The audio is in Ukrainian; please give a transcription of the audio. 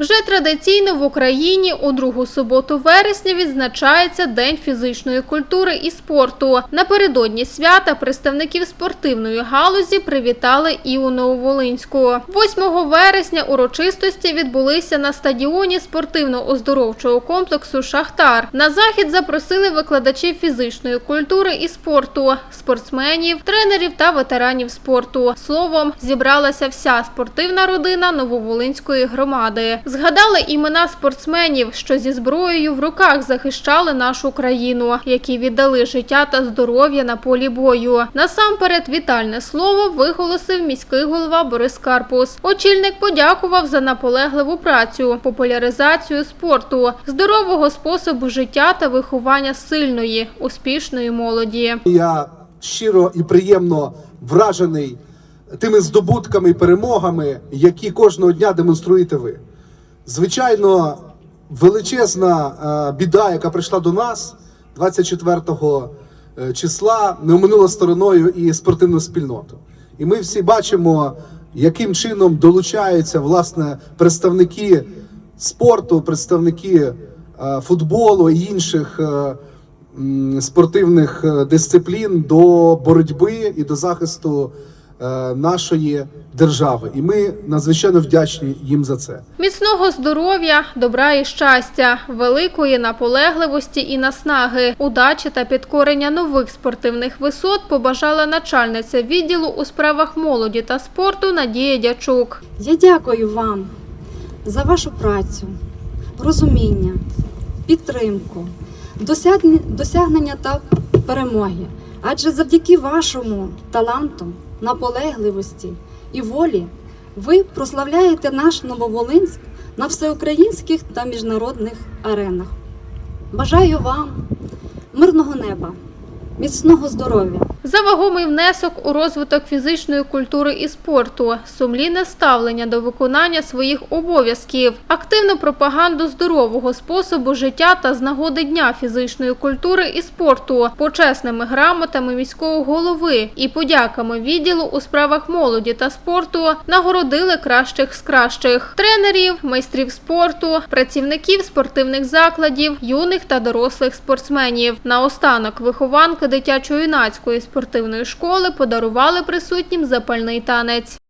Вже традиційно в Україні у другу суботу вересня відзначається День фізичної культури і спорту. Напередодні свята представників спортивної галузі привітали і у Нововолинську. 8 вересня урочистості відбулися на стадіоні спортивно-оздоровчого комплексу Шахтар. На захід запросили викладачів фізичної культури і спорту, спортсменів, тренерів та ветеранів спорту. Словом, зібралася вся спортивна родина Нововолинської громади. Згадали імена спортсменів, що зі зброєю в руках захищали нашу країну, які віддали життя та здоров'я на полі бою. Насамперед, вітальне слово виголосив міський голова Борис Карпус. Очільник подякував за наполегливу працю, популяризацію спорту, здорового способу життя та виховання сильної, успішної молоді. Я щиро і приємно вражений тими здобутками і перемогами, які кожного дня демонструєте ви. Звичайно, величезна е, біда, яка прийшла до нас 24 е, числа, не оминула стороною і спортивну спільноту. І ми всі бачимо, яким чином долучаються власне представники спорту, представники е, футболу і інших. спортивних дисциплін до боротьби і до захисту нашої держави. І ми надзвичайно вдячні їм за це. Міцного здоров'я, добра і щастя, великої наполегливості і наснаги, удачі та підкорення нових спортивних висот побажала начальниця відділу у справах молоді та спорту Надія Дячук. Я дякую вам за вашу працю, розуміння, підтримку, досягнення, досягнення та перемоги. Адже завдяки вашому таланту, наполегливості і волі ви прославляєте наш Нововолинськ на всеукраїнських та міжнародних аренах. Бажаю вам мирного неба, міцного здоров'я. За вагомий внесок у розвиток фізичної культури і спорту, сумлінне ставлення до виконання своїх обов'язків, активну пропаганду здорового способу життя та з нагоди Дня фізичної культури і спорту, почесними грамотами міського голови і подяками відділу у справах молоді та спорту нагородили кращих з кращих тренерів, майстрів спорту, працівників спортивних закладів, юних та дорослих спортсменів. Наостанок вихованки дитячо-юнацької спортивної школи подарували присутнім запальний танець.